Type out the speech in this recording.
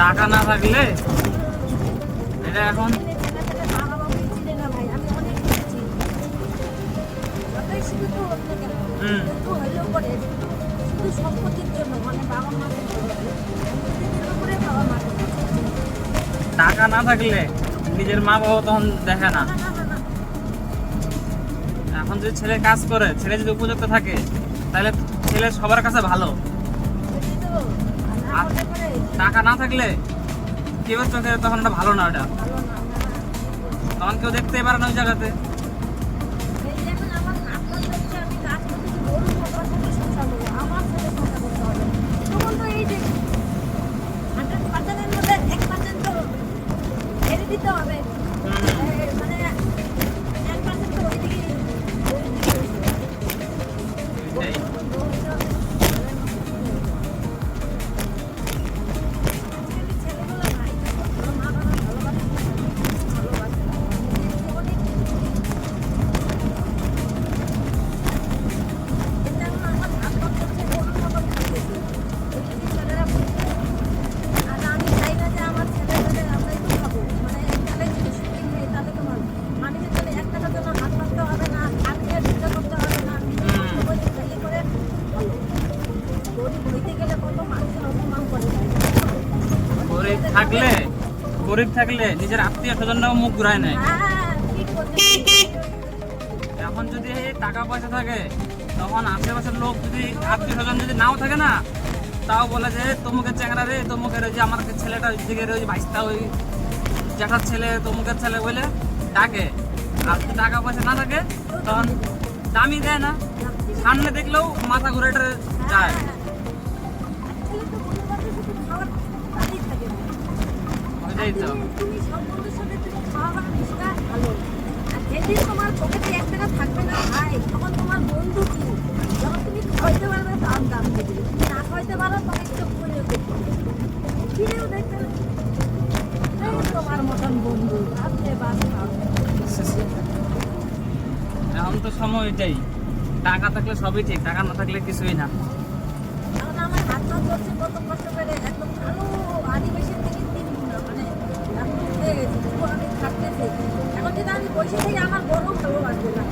টাকা না থাকলে এটা এখন টাকা না থাকলে নিজের মা বাবা তখন দেখে না। এখন যদি ছেলে কাজ করে ছেলে যদি উপযুক্ত থাকে তাহলে ছেলে সবার কাছে ভালো। টাকা না থাকলে কেউ চোখে তখন ওটা ভালো না ওটা। তখন কেউ দেখতেই পারে না ওই জায়গাতে। যেমন গরিব থাকলে গরিব থাকলে নিজের আত্মীয় স্বজনরাও মুখ ঘুরায় নেয়। এখন যদি টাকা পয়সা থাকে, তখন আশেপাশের লোক যদি আত্মীয় স্বজন যদি নাও থাকে না, তাও বলে যে তমুকের চ্যাংরা রে তমুকের ওই যে আমার ছেলেটা ওই দিকে ওই ভাইস্তা ওই জ্যাঠার ছেলে তমুকের ছেলে বলে ডাকে। আর টাকা পয়সা না থাকে, তখন দামি দেয় না। সামনে দেখলেও মাথা ঘুরে টরে যায় ছেলে তো বন্ধু বান্ধব শুধু খাওয়ার তাই থাকে না তো? তুমি- সব বন্ধুর সাথে তুমি খাওয়া মিশটা ভালো। আর যেদিন তোমার পকেটে এক টাকা থাকবে না ভাই তখন তোমার বন্ধু কি? যখন তুমি খাইতে পারবে তার দাম দেবে তুমি না খাইতে পারো তখন চোখ করে দেখবে ফিরেও দেখবে তোমার মতন বন্ধু আপনি বাস এখন তো সময় এটাই। টাকা থাকলে সবই ঠিক টাকা না থাকলে কিছুই না। আমার হাত পা চলছে কত কষ্ট করে একদম ভালো আদিবাসীর থেকে বসে থেকে আমার বড় লাগবে না।